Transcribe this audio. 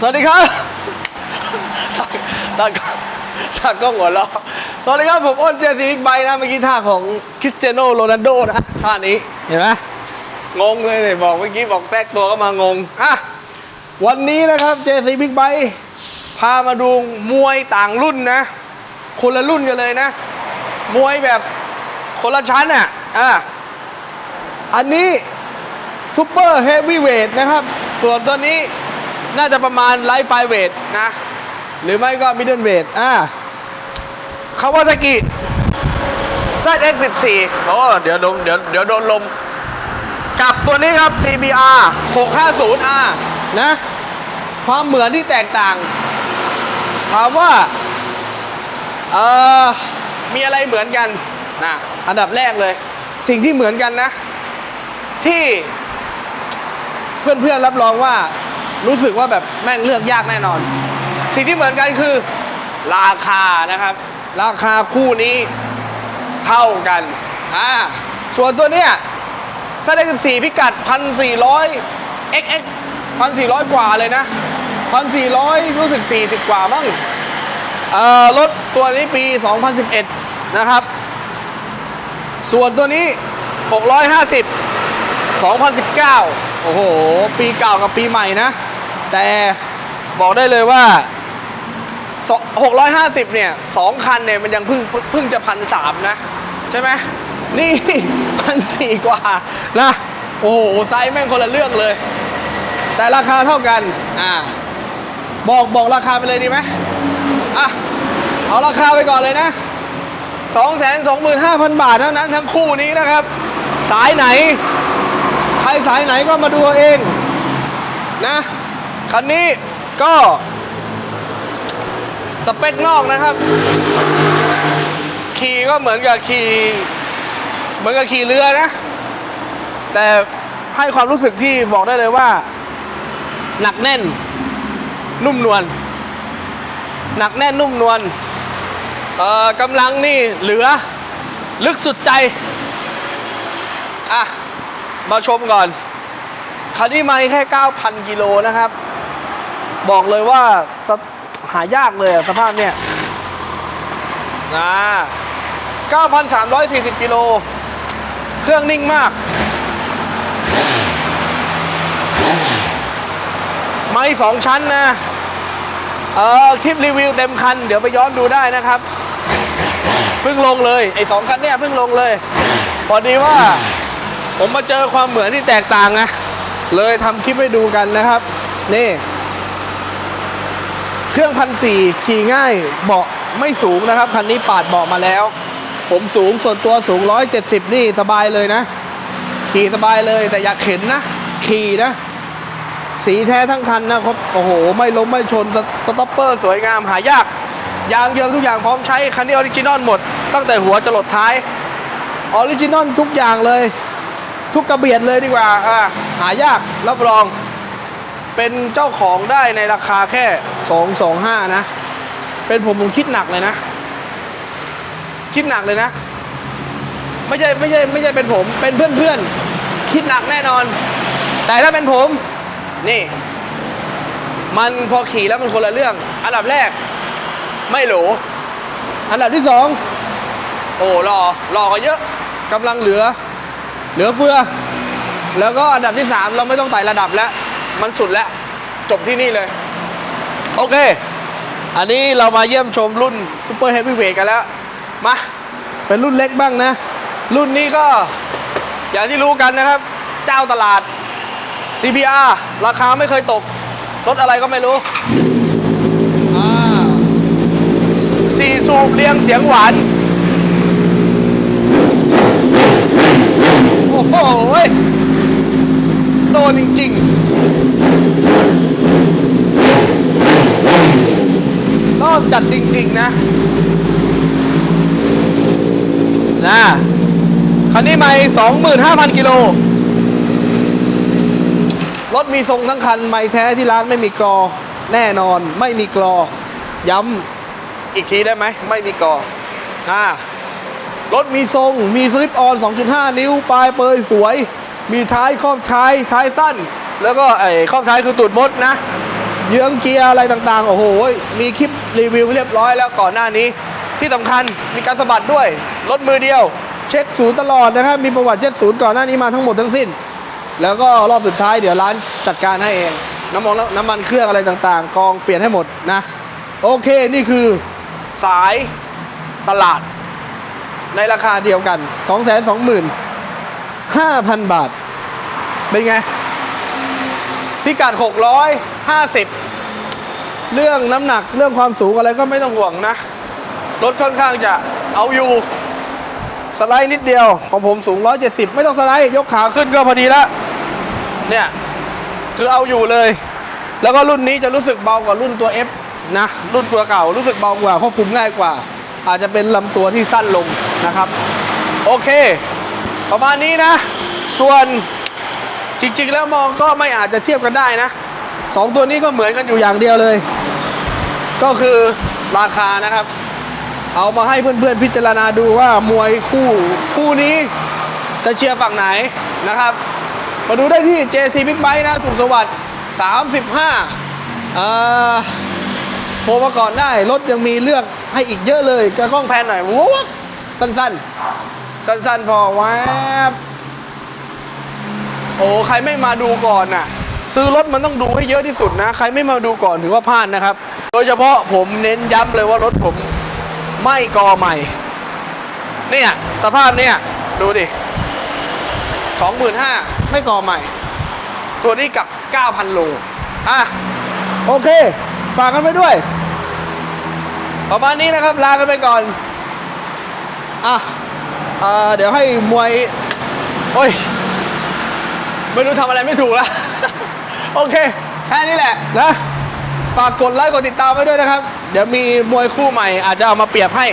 สวัสดีครับตากตากตากล้องหัวเราะสวัสดีครับ ผมอ้นเจซีบิ๊กไบค์นะ เมื่อกี้ท่าของคริสเตียโนโรนัลโดนะท่านี้ เห็นไหมงงเลยเนี่ยบอกเมื่อกี้บอกแทรกตัวก็มางง อะ วันนี้นะครับเจซีบิ๊กไบค์พามาดูมวยต่างรุ่นนะ คนละรุ่นกันเลยนะ มวยแบบคนละชั้นอะ อะ อันนี้ซูเปอร์เฮฟวีเวทนะครับ ส่วนตัวนี้ น่าจะประมาณไลท์ไฟเวทนะ หรือไม่ก็มิดเดิลเวทอะคาวาซากิซ X14 โอ้เดี๋ยวโดนเดี๋ยวเดี๋ยวโดนลม กับตัวนี้ครับ CBR 650R นะ ความเหมือนที่แตกต่าง ถามว่า เอ่อ มีอะไรเหมือนกันนะอันดับแรกเลย สิ่งที่เหมือนกันนะ ที่เพื่อนๆรับรองว่า รู้สึกว่าแบบแม่งเลือกยากแน่นอน สิ่งที่เหมือนกันคือราคานะครับ ราคาคู่นี้เท่ากันอ่าส่วนตัวเนี้ยไส้ได้14 พิกัด 1,400 xx 1,400 กว่าเลยนะ 1,400 รู้สึก 40 กว่าบ้างเอ่อรถตัวนี้ปี 2011 นะครับ ส่วนตัวนี้ 650 2019 โอ้โห ปีเก่ากับปีใหม่นะ แต่บอกได้เลยว่า 650 เนี่ยสองคันเนี่ยมันยังเพิ่งเพิ่งจะพันสามนะ ใช่ไหมนี่พันสี่กว่านะ โอ้โห ไซส์แม่งคนละเรื่องเลย แต่ราคาเท่ากัน อ่า บอกบอกราคาไปเลยดีไหมอะ เอาราคาไปก่อนเลยนะ2 2 5 0 0 0 บาทเท่านั้นทั้งคู่นี้นะครับ สายไหน ใครสายไหนก็มาดูเอาเองนะ คันนี้ก็สเปคนอกนะครับ ขี่ก็เหมือนกับขี่เหมือนกับขี่เรือนะ แต่ให้ความรู้สึกที่บอกได้เลยว่า หนักแน่น นุ่มนวลหนักแน่นนุ่มนวลเอ่อกำลังนี่เหลือ ลึกสุดใจ อะ มาชมก่อนคันนี้ไม่แค่ 9,000 กิโลนะครับ บอกเลยว่าสภหายากเลยอะสภาพเนี่ยนะ9,340กิโล เครื่องนิ่งมาก ไม่สองชั้นนะ เออคลิปรีวิวเต็มคัน เดี๋ยวไปย้อนดูได้นะครับ เพิ่งลงเลย ไอ้สองคันเนี่ยเพิ่งลงเลย พอดีว่า ผมมาเจอความเหมือนที่แตกต่างไงเลยทำคลิปให้ดูกันนะครับ นี่ เครื่องพันสี่ขี่ง่ายเบาะไม่สูงนะครับ คันนี้ปาดเบาะมาแล้ว ผมสูงส่วนตัวสูง 170 นี่สบายเลยนะ ขี่สบายเลยแต่อยากเข็นนะ ขี่นะ สีแท้ทั้งคันนะครับ โอ้โห ไม่ล้มไม่ชนสสต็อปเปอร์สวยงามหายาก ยางเยิมทุกอย่างพร้อมใช้ คันนี้ออริจินอลหมด ตั้งแต่หัวจะหลดท้ายออริจินอลทุกอย่างเลย ทุกกระเบียดเลยดีกว่าอ่าหายากรับรอง เป็นเจ้าของได้ในราคาแค่ 225 นะ เป็นผมผมคิดหนักเลยนะ คิดหนักเลยนะ ไม่ใช่ไม่ใช่ไม่ใช่เป็นผมเป็นเพื่อนเพื่อนคิดหนักแน่นอน แต่ถ้าเป็นผม นี่ มันพอขี่แล้วมันคนละเรื่อง อันดับแรก ไม่หรูอันดับที่สองโอ้รอรอก็เยอะกำลังเหลือ เหลือเฟือ แล้วก็อันดับที่สามเราไม่ต้องไต่ระดับแล้ว มันสุดแล้ว จบที่นี่เลย โอเค อันนี้เรามาเยี่ยมชมรุ่นซูเปอร์เฮฟวีเวทกันแล้ว มา เป็นรุ่นเล็กบ้างนะ รุ่นนี้ก็ อย่างที่รู้กันนะครับ เจ้าตลาด CBR ราคาไม่เคยตก รถอะไรก็ไม่รู้อ่าสี่สูบเรียงเสียงหวาน โอ้โห จริงๆรอบจัดจริง ๆ นะ นะคันนี้ไม่25,000กิโล รถมีทรงทั้งคัน ไม่แท้ที่ร้านไม่มีกรอ แน่นอนไม่มีกรอ ย้ำอีกทีได้ไหม ไม่มีกรออ่ารถมีทรง มีสลิปออน 2.5 นิ้ว ปลายเปยสวย มีท้ายครอบท้ายท้ายสั้น แล้วก็ไอ้ครอบท้ายคือตูดมดนะเยื้องเกียร์อะไรต่างๆ โอ้โห มีคลิปรีวิวเรียบร้อยแล้วก่อนหน้านี้ ที่สำคัญมีการสะบัดด้วยรถมือเดียว เช็คศูนย์ตลอดนะครับ มีประวัติเช็คศูนย์ก่อนหน้านี้มาทั้งหมดทั้งสิ้น แล้วก็รอบสุดท้ายเดี๋ยวร้านจัดการให้เอง น้ำมันน้ำมันเครื่องอะไรต่างๆ กองเปลี่ยนให้หมดนะ โอเคนี่คือสายตลาดในราคาเดียวกัน 2 2 5 0 0 0 บาท เป็นไง พิกัด 650 เรื่องน้ำหนักเรื่องความสูงอะไรก็ไม่ต้องห่วงนะ รถค่อนข้างจะเอาอยู่ สไลด์นิดเดียว ของผมสูง 170 ไม่ต้องสไลด์ ยกขาขึ้นก็พอดีล้วเนี่ย คือเอาอยู่เลย แล้วก็รุ่นนี้จะรู้สึกเบากว่ารุ่นตัว F นะ รุ่นตัวเก่ารู้สึกเบากว่าควบคุมง่ายกว่า อาจจะเป็นลำตัวที่สั้นลงนะครับ โอเค ประมาณนี้นะ ส่วนจริงๆแล้วมองก็ไม่อาจจะเทียบกันได้นะสองตัวนี้ก็เหมือนกันอยู่อย่างเดียวเลย ก็คือราคานะครับ เอามาให้เพื่อนๆพิจารณาดูว่ามวยคู่คู่นี้จะเชียร์ฝั่งไหนนะครับ มาดูได้ที่ JC Big Bike นะสุขสวัสดิ์35อ่าโทรมาก่อนได้ รถยังมีเลือกให้อีกเยอะเลยกระกล้องแพนหน่อยว้าวสั้นๆ สั้นๆพอแวบโอ้ใครไม่มาดูก่อนน่ะ ซื้อรถมันต้องดูให้เยอะที่สุดนะ ใครไม่มาดูก่อนถือว่าพลาดนะครับ โดยเฉพาะผมเน้นย้ำเลยว่ารถผมไม่กอใหม่ เนี่ยสภาพเนี่ยดูดิสองหมื่นห้าไม่ก่อใหม่ ตัวนี้กับ9,000โลอะโอเค ฝากกันไปด้วย ประมาณนี้นะครับ ลากันไปก่อน อะ เดี๋ยวให้มวย โอ้ย ไม่รู้ทำอะไรไม่ถูกแล้วโอเค แค่นี้แหละนะฝากกดไลค์กดติดตามไว้ด้วยนะครับ เดี๋ยวมีมวยคู่ใหม่อาจจะเอามาเปรียบให้